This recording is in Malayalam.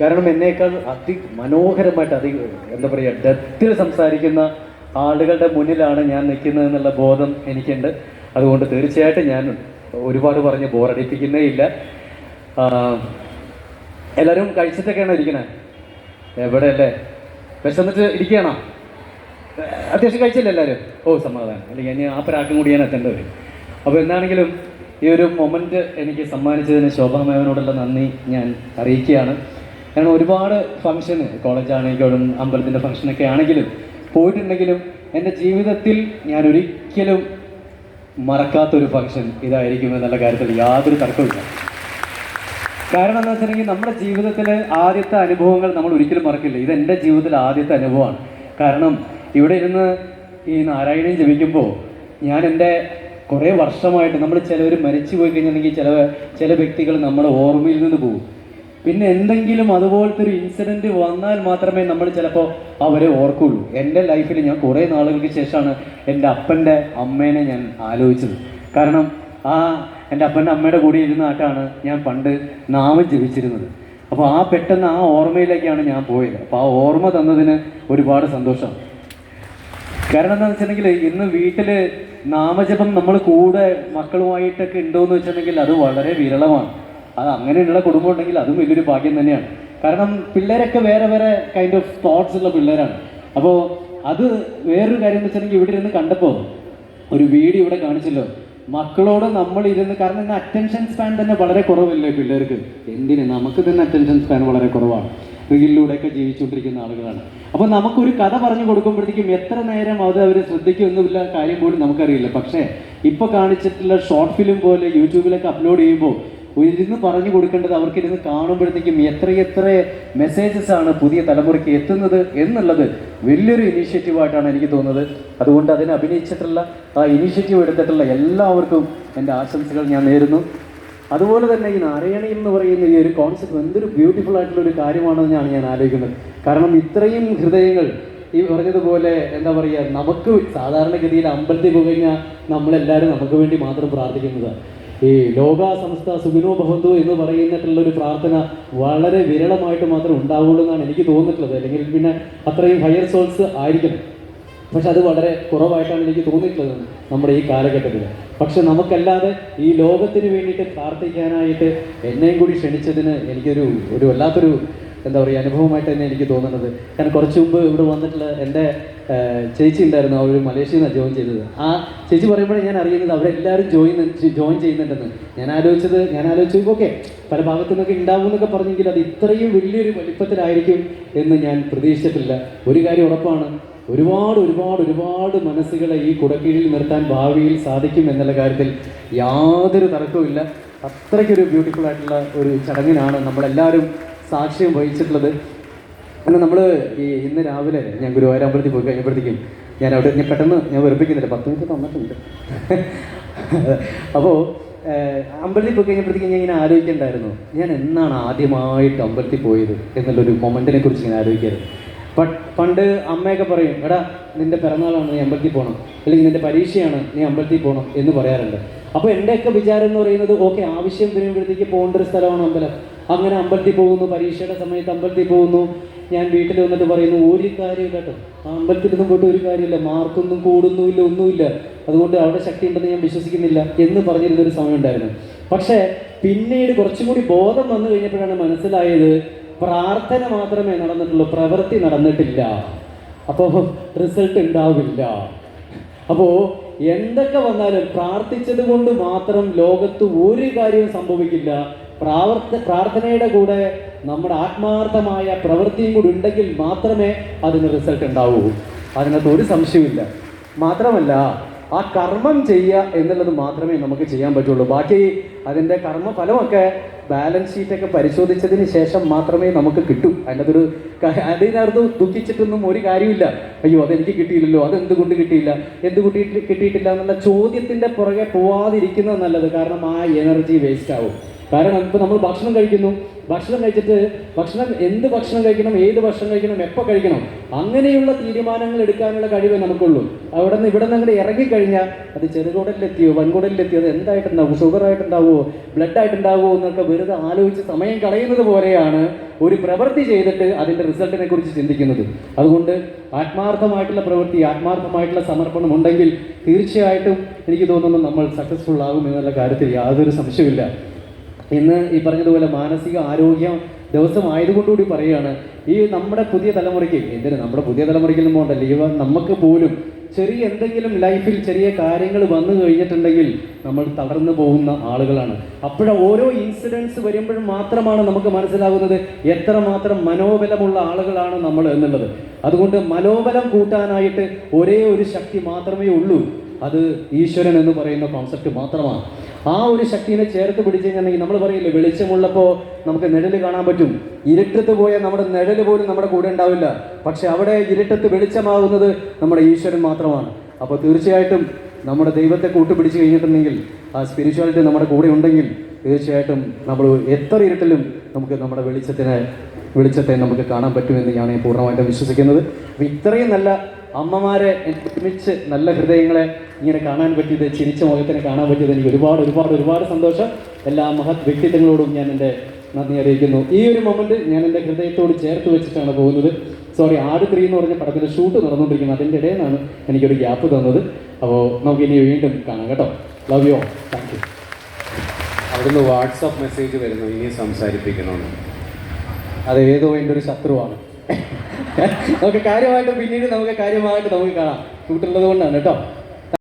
കാരണം എന്നേക്കാൾ അതി മനോഹരമായിട്ട് അതി എന്താ പറയുക ഡെത്തിൽ സംസാരിക്കുന്ന ആളുകളുടെ മുന്നിലാണ് ഞാൻ നിൽക്കുന്നത് എന്നുള്ള ബോധം എനിക്കുണ്ട്. അതുകൊണ്ട് തീർച്ചയായിട്ടും ഞാൻ ഒരുപാട് പറഞ്ഞ് ബോറടിപ്പിക്കുന്നേ ഇല്ല. എല്ലാവരും കഴിച്ചിട്ടൊക്കെയാണോ ഇരിക്കണേ? എവിടെ അല്ലേ? വിശന്നിട്ട് ഇരിക്കുകയാണോ? അത്യാവശ്യം കഴിച്ചില്ല എല്ലാവരും. ഓ സമാധാനം. അല്ലെങ്കിൽ ഞാൻ ആ പ്രാക്കും കൂടി ഞാൻ എത്തേണ്ടത് അപ്പോൾ എന്താണെങ്കിലും ഈ ഒരു മൊമെന്റ് എനിക്ക് സമ്മാനിച്ചതിന് ശോഭാമേവനോടുള്ള നന്ദി ഞാൻ അറിയിക്കുകയാണ്. കാരണം ഒരുപാട് ഫംഗ്ഷന് കോളേജാണെങ്കിലും അമ്പലത്തിന്റെ ഫംഗ്ഷനൊക്കെ ആണെങ്കിലും പോയിട്ടുണ്ടെങ്കിലും എന്റെ ജീവിതത്തിൽ ഞാൻ ഒരിക്കലും മറക്കാത്തൊരു ഫംഗ്ഷൻ ഇതായിരിക്കും എന്നുള്ള കാര്യത്തിൽ യാതൊരു തർക്കമില്ല കാരണം എന്താ വെച്ചിട്ടുണ്ടെങ്കിൽ നമ്മുടെ ജീവിതത്തിലെ ആദ്യത്തെ അനുഭവങ്ങൾ നമ്മൾ ഒരിക്കലും മറക്കില്ല. ഇത് എന്റെ ജീവിതത്തിലെ ആദ്യത്തെ അനുഭവമാണ്. കാരണം ഇവിടെ ഇരുന്ന് ഈ നാരായണീയം ജപിക്കുമ്പോൾ ഞാൻ എന്റെ കുറേ വർഷമായിട്ട് നമ്മൾ ചിലവർ മരിച്ചു പോയി കഴിഞ്ഞിട്ടുണ്ടെങ്കിൽ ചില ചില വ്യക്തികൾ നമ്മുടെ ഓർമ്മയിൽ നിന്ന് പോകും. പിന്നെ എന്തെങ്കിലും അതുപോലത്തെ ഒരു ഇൻസിഡന്റ് വന്നാൽ മാത്രമേ നമ്മൾ ചിലപ്പോൾ അവരെ ഓർക്കുള്ളൂ. എന്റെ ലൈഫിൽ ഞാൻ കുറേ നാളുകൾക്ക് ശേഷമാണ് എന്റെ അപ്പന്റെ അമ്മേനെ ഞാൻ ആലോചിച്ചത്. കാരണം ആ എന്റെ അപ്പന്റെ അമ്മയുടെ കൂടെ ഇരുന്നാട്ടാണ് ഞാൻ പണ്ട് നാമം ജപിച്ചിരുന്നത്. അപ്പോൾ ആ പെട്ടെന്ന് ആ ഓർമ്മയിലേക്കാണ് ഞാൻ പോയത്. അപ്പോൾ ആ ഓർമ്മ തന്നതിന് ഒരുപാട് സന്തോഷം. കാരണം എന്താണെന്ന് വെച്ചിട്ടുണ്ടെങ്കിൽ ഇന്ന് വീട്ടിൽ നാമജപം നമ്മൾ കൂടെ മക്കളുമായിട്ടൊക്കെ ഉണ്ടോയെന്ന് വെച്ചിട്ടുണ്ടെങ്കിൽ അത് വളരെ വിരളമാണ്. അത് അങ്ങനെയുള്ള കുടുംബം ഉണ്ടെങ്കിൽ അതും വലിയൊരു ഭാഗ്യം തന്നെയാണ്. കാരണം പിള്ളേരൊക്കെ വേറെ വേറെ കൈൻഡ് ഓഫ് തോട്ട്സ് ഉള്ള പിള്ളേരാണ്. അപ്പോൾ അത് വേറൊരു കാര്യം എന്ന് വെച്ചിട്ടുണ്ടെങ്കിൽ ഇവിടെ ഇരുന്ന് കണ്ടപ്പോൾ ഒരു വീഡിയോ ഇവിടെ കാണിച്ചല്ലോ. മക്കളോട് നമ്മൾ ഇരുന്ന് കാരണം ഇന്ന് അറ്റൻഷൻ സ്പാൻ തന്നെ വളരെ കുറവല്ലേ പിള്ളേർക്ക്? എന്തിന്? നമുക്ക് തന്നെ അറ്റൻഷൻ സ്പാൻ വളരെ കുറവാണ്. റീലിലൂടെയൊക്കെ ജീവിച്ചുകൊണ്ടിരിക്കുന്ന ആളുകളാണ്. അപ്പോൾ നമുക്കൊരു കഥ പറഞ്ഞു കൊടുക്കുമ്പോഴത്തേക്കും എത്ര നേരം അത് അവർ ശ്രദ്ധിക്കുമെന്നില്ല കാര്യം പോലും നമുക്കറിയില്ല. പക്ഷേ ഇപ്പോൾ കാണിച്ചിട്ടുള്ള ഷോർട്ട് ഫിലിം പോലെ യൂട്യൂബിലൊക്കെ അപ്ലോഡ് ചെയ്യുമ്പോൾ ഇരുന്ന് പറഞ്ഞു കൊടുക്കേണ്ടത് അവർക്ക് ഇരുന്ന് കാണുമ്പോഴത്തേക്കും എത്രയെത്ര മെസ്സേജസ് ആണ് പുതിയ തലമുറയ്ക്ക് എത്തുന്നത് എന്നുള്ളത് വലിയൊരു ഇനീഷ്യേറ്റീവായിട്ടാണ് എനിക്ക് തോന്നുന്നത്. അതുകൊണ്ട് അതിനെ അഭിനയിച്ചിട്ടുള്ള ആ ഇനീഷ്യേറ്റീവ് എടുത്തിട്ടുള്ള എല്ലാവർക്കും എന്റെ ആശംസകൾ ഞാൻ നേരുന്നു. അതുപോലെ തന്നെ ഈ നാരായണി എന്ന് പറയുന്ന ഈ ഒരു കോൺസെപ്റ്റ് എന്തൊരു ബ്യൂട്ടിഫുൾ ആയിട്ടുള്ള ഒരു കാര്യമാണെന്നാണ് ഞാൻ ആലോചിക്കുന്നത്. കാരണം ഇത്രയും ഹൃദയങ്ങൾ ഈ പറഞ്ഞതുപോലെ എന്താ പറയുക നമുക്ക് സാധാരണഗതിയിൽ അമ്പലത്തിൽ പോയി കഴിഞ്ഞാൽ നമ്മളെല്ലാവരും നമുക്ക് വേണ്ടി മാത്രം പ്രാർത്ഥിക്കുന്നത്. ഈ ലോക സംസ്ഥ സുഖിനോ ഭവന്തു എന്ന് പറയുന്നിട്ടുള്ള ഒരു പ്രാർത്ഥന വളരെ വിരളമായിട്ട് മാത്രം ഉണ്ടാവുള്ളൂ എന്നാണ് എനിക്ക് തോന്നിയിട്ടുള്ളത്. അല്ലെങ്കിൽ പിന്നെ അത്രയും ഹയർ സോൾസ് ആയിരിക്കണം. പക്ഷെ അത് വളരെ കുറവായിട്ടാണ് എനിക്ക് തോന്നിയിട്ടുള്ളത് നമ്മുടെ ഈ കാലഘട്ടത്തിൽ. പക്ഷെ നമുക്കല്ലാതെ ഈ ലോകത്തിന് വേണ്ടിയിട്ട് പ്രാർത്ഥിക്കാനായിട്ട് എന്നെയും കൂടി ക്ഷണിച്ചതിന് എനിക്കൊരു ഒരു വല്ലാത്തൊരു എന്താ പറയുക അനുഭവമായിട്ട് തന്നെ എനിക്ക് തോന്നുന്നത്. കാരണം കുറച്ച് മുമ്പ് ഇവിടെ വന്നിട്ടുള്ള എന്റെ ചേച്ചി ഉണ്ടായിരുന്നു അവർ മലേഷ്യയിൽ നിന്നാണ് ജോയിൻ ചെയ്തത്. ആ ചേച്ചി പറയുമ്പോഴേ ഞാൻ അറിയുന്നത് അവരെല്ലാവരും ജോയിൻ ജോയിൻ ചെയ്യുന്നുണ്ടെന്ന്. ഞാൻ ആലോചിച്ചത് ഞാൻ ആലോചിച്ചു ഓക്കെ പല ഭാഗത്തു നിന്നൊക്കെ ഉണ്ടാവും എന്നൊക്കെ പറഞ്ഞെങ്കിൽ അത് ഇത്രയും വലിയൊരു വലിപ്പത്തിലായിരിക്കും എന്ന് ഞാൻ പ്രതീക്ഷിച്ചിട്ടില്ല. ഒരു കാര്യം ഉറപ്പാണ് ഒരുപാട് ഒരുപാട് ഒരുപാട് മനസ്സുകളെ ഈ കുടക്കീഴിൽ നിർത്താൻ ഭാവിയിൽ സാധിക്കും എന്നുള്ള കാര്യത്തിൽ യാതൊരു തർക്കവുമില്ല അത്രയ്ക്കൊരു ബ്യൂട്ടിഫുൾ ആയിട്ടുള്ള ഒരു ചടങ്ങിനാണ് നമ്മളെല്ലാവരും സാക്ഷ്യം വഹിച്ചിട്ടുള്ളത്. അങ്ങനെ നമ്മൾ ഈ ഇന്ന് രാവിലെ ഞാൻ ഗുരുവായൂർ അമ്പലത്തിൽ പോയി കഴിഞ്ഞപ്പോഴത്തേക്കും ഞാൻ അവിടെ ഞാൻ പെട്ടെന്ന് ഞാൻ വെറുപ്പിക്കുന്നില്ല. പത്ത് മിനിറ്റ് തന്നിട്ടുണ്ട്. അപ്പോൾ അമ്പലത്തിൽ പോയി കഴിഞ്ഞപ്പോഴത്തേക്കും ഞാൻ ഇങ്ങനെ ആലോചിക്കണ്ടായിരുന്നു. ഞാൻ എന്നാണ് ആദ്യമായിട്ട് അമ്പലത്തിൽ പോയത് എന്നുള്ളൊരു മൊമെന്റിനെ കുറിച്ച് ഞാൻ ആലോചിക്കരുത് പണ്ട് അമ്മയൊക്കെ പറയും എടാ നിന്റെ പിറന്നാളാണ് നീ അമ്പലത്തിൽ പോകണം അല്ലെങ്കിൽ നിന്റെ പരീക്ഷയാണ് നീ അമ്പലത്തിൽ പോകണം എന്ന് പറയാറുണ്ട്. അപ്പോൾ എന്റെയൊക്കെ വിചാരം എന്ന് പറയുന്നത് ഓക്കെ ആവശ്യം വരുമ്പോഴത്തേക്ക് പോകേണ്ട ഒരു സ്ഥലമാണ് അമ്പലം. അങ്ങനെ അമ്പലത്തിൽ പോകുന്നു പരീക്ഷയുടെ സമയത്ത് അമ്പലത്തിൽ പോകുന്നു. ഞാൻ വീട്ടിൽ വന്നിട്ട് പറയുന്നു ഒരു കാര്യമില്ല കേട്ടോ ആ അമ്പലത്തിലൊന്നും പോയിട്ട് ഒരു കാര്യമില്ല. മാർക്കൊന്നും കൂടുന്നുമില്ല ഒന്നുമില്ല. അതുകൊണ്ട് അവിടെ ശക്തി ഉണ്ടെന്ന് ഞാൻ വിശ്വസിക്കുന്നില്ല എന്ന് പറഞ്ഞിരുന്നൊരു സമയം ഉണ്ടായിരുന്നു. പക്ഷേ പിന്നീട് കുറച്ചും കൂടി ബോധം വന്നു കഴിഞ്ഞപ്പോഴാണ് മനസ്സിലായത് പ്രാർത്ഥന മാത്രമേ നടന്നിട്ടുള്ളൂ. പ്രവൃത്തി നടന്നിട്ടില്ല. അപ്പോൾ റിസൾട്ട് ഉണ്ടാവില്ല. അപ്പോൾ എന്തൊക്കെ വന്നാലും പ്രാർത്ഥിച്ചത് കൊണ്ട് മാത്രം ലോകത്ത് ഒരു കാര്യവും സംഭവിക്കില്ല. പ്രാവർത്ത പ്രാർത്ഥനയുടെ കൂടെ നമ്മുടെ ആത്മാർത്ഥമായ പ്രവൃത്തിയും കൂടി ഉണ്ടെങ്കിൽ മാത്രമേ അതിന് റിസൾട്ട് ഉണ്ടാവൂ. അതിനകത്ത് ഒരു സംശയമില്ല മാത്രമല്ല ആ കർമ്മം ചെയ്യുക എന്നുള്ളത് മാത്രമേ നമുക്ക് ചെയ്യാൻ പറ്റുള്ളൂ. ബാക്കി അതിന്റെ കർമ്മഫലമൊക്കെ ബാലൻസ് ഷീറ്റൊക്കെ പരിശോധിച്ചതിന് ശേഷം മാത്രമേ നമുക്ക് കിട്ടൂ. അതിനകത്തൊരു അതിനകത്ത് ദുഃഖിച്ചിട്ടൊന്നും ഒരു കാര്യമില്ല അയ്യോ അതെനിക്ക് കിട്ടിയില്ലല്ലോ അതെന്തുകൊണ്ട് കിട്ടിയില്ല എന്ത് കിട്ടിയിട്ട് കിട്ടിയിട്ടില്ല എന്നുള്ള ചോദ്യത്തിന്റെ പുറകെ പോവാതിരിക്കുന്നത് നല്ലത്. കാരണം ആ എനർജി വേസ്റ്റ് ആവും. കാരണം ഇപ്പോൾ നമ്മൾ ഭക്ഷണം കഴിക്കുന്നു. ഭക്ഷണം കഴിച്ചിട്ട് ഭക്ഷണം എന്ത് ഭക്ഷണം കഴിക്കണം ഏത് ഭക്ഷണം കഴിക്കണം എപ്പോൾ കഴിക്കണം അങ്ങനെയുള്ള തീരുമാനങ്ങൾ എടുക്കാനുള്ള കഴിവേ നമുക്കുള്ളൂ. അവിടെ നിന്ന് ഇവിടെ നിന്ന് അങ്ങോട്ട് ഇറങ്ങിക്കഴിഞ്ഞാൽ അത് ചെറുകുടലിലെത്തിയോ വൻകുടലിലെത്തിയോ അത് എന്തായിട്ടുണ്ടാവും ഷുഗർ ബ്ലഡായിട്ടുണ്ടാവുമോ എന്നൊക്കെ വെറുതെ ആലോചിച്ച് സമയം കളയുന്നത് പോലെയാണ് ഒരു പ്രവൃത്തി ചെയ്തിട്ട് അതിന്റെ റിസൾട്ടിനെ കുറിച്ച് ചിന്തിക്കുന്നത്. അതുകൊണ്ട് ആത്മാർത്ഥമായിട്ടുള്ള പ്രവൃത്തി ആത്മാർത്ഥമായിട്ടുള്ള സമർപ്പണം ഉണ്ടെങ്കിൽ തീർച്ചയായിട്ടും എനിക്ക് തോന്നുന്നു നമ്മൾ സക്സസ്ഫുൾ ആകും എന്നുള്ള കാര്യത്തിൽ യാതൊരു സംശയമില്ല ഇന്ന് ഈ പറഞ്ഞതുപോലെ മാനസിക ആരോഗ്യ ദിവസം ആയതുകൊണ്ടുകൂടി പറയുകയാണ്. ഈ നമ്മുടെ പുതിയ തലമുറയ്ക്ക് എന്തിന് നമ്മുടെ പുതിയ തലമുറയ്ക്ക് പോകണ്ടല്ലോ ഇവ നമുക്ക് പോലും ചെറിയ എന്തെങ്കിലും ലൈഫിൽ ചെറിയ കാര്യങ്ങൾ വന്നു കഴിഞ്ഞിട്ടുണ്ടെങ്കിൽ നമ്മൾ തളർന്നു പോകുന്ന ആളുകളാണ്. അപ്പോഴ ഓരോ ഇൻസിഡൻസ് വരുമ്പോഴും മാത്രമാണ് നമുക്ക് മനസ്സിലാകുന്നത് എത്രമാത്രം മനോബലമുള്ള ആളുകളാണ് നമ്മൾ എന്നുള്ളത്. അതുകൊണ്ട് മനോബലം കൂട്ടാനായിട്ട് ഒരേ ഒരു ശക്തി മാത്രമേ ഉള്ളൂ. അത് ഈശ്വരൻ എന്ന് പറയുന്ന കോൺസെപ്റ്റ് മാത്രമാണ്. ആ ഒരു ശക്തിനെ ചേർത്ത് പിടിച്ചു നമ്മൾ പറയില്ലേ വെളിച്ചമുള്ളപ്പോൾ നമുക്ക് നിഴൽ കാണാൻ പറ്റും. ഇരുട്ടത്ത് പോയാൽ നമ്മുടെ നിഴൽ പോലും നമ്മുടെ കൂടെ ഉണ്ടാവില്ല. പക്ഷെ അവിടെ ഇരുട്ടത്ത് വെളിച്ചമാകുന്നത് നമ്മുടെ ഈശ്വരൻ മാത്രമാണ്. അപ്പോൾ തീർച്ചയായിട്ടും നമ്മുടെ ദൈവത്തെ കൂട്ടുപിടിച്ച് കഴിഞ്ഞിട്ടുണ്ടെങ്കിൽ ആ സ്പിരിച്വാലിറ്റി നമ്മുടെ കൂടെ ഉണ്ടെങ്കിൽ തീർച്ചയായിട്ടും നമ്മൾ എത്ര ഇരുട്ടിലും നമുക്ക് നമ്മുടെ വെളിച്ചത്തിനെ വെളിച്ചത്തെ നമുക്ക് കാണാൻ പറ്റുമെന്ന് ഞാൻ പൂർണമായിട്ടും വിശ്വസിക്കുന്നത്. അപ്പോൾ ഇത്രയും നല്ല അമ്മമാരെ ഒരുമിച്ച് നല്ല ഹൃദയങ്ങളെ ഇങ്ങനെ കാണാൻ പറ്റിയത് ചിരിച്ച മുഖത്തിനെ കാണാൻ പറ്റിയത് എനിക്ക് ഒരുപാട് ഒരുപാട് ഒരുപാട് സന്തോഷം. എല്ലാ മഹത് വ്യക്തിത്വങ്ങളോടും ഞാൻ എന്റെ നന്ദി അറിയിക്കുന്നു. ഈ ഒരു മൊമെന്റ് ഞാൻ എന്റെ ഹൃദയത്തോട് ചേർത്ത് വെച്ചിട്ടാണ് പോകുന്നത്. സോറി ആട് ത്രീ എന്ന് പറഞ്ഞ പടത്തിന്റെ ഷൂട്ട് നടന്നുകൊണ്ടിരിക്കുന്നത്. അതിന്റെ ഇടയിൽ നിന്നാണ് എനിക്കൊരു ഗ്യാപ്പ് തന്നത്. അപ്പോൾ നമുക്ക് ഇനി വീണ്ടും കാണാം കേട്ടോ. ലവ് യു താങ്ക് യു അവിടുന്ന് വാട്സപ്പ് മെസ്സേജ് വരുന്നു. ഇനി സംസാരിപ്പിക്കണമെന്ന് അത് ഏതോ എന്റെ ഒരു ശത്രുവാണ്. നമുക്ക് കാര്യമായിട്ട് പിന്നീട് നമുക്ക് കാര്യമായിട്ട് നമുക്ക് കാണാം. കൂട്ടുള്ളത് കൊണ്ടാണ് കേട്ടോ.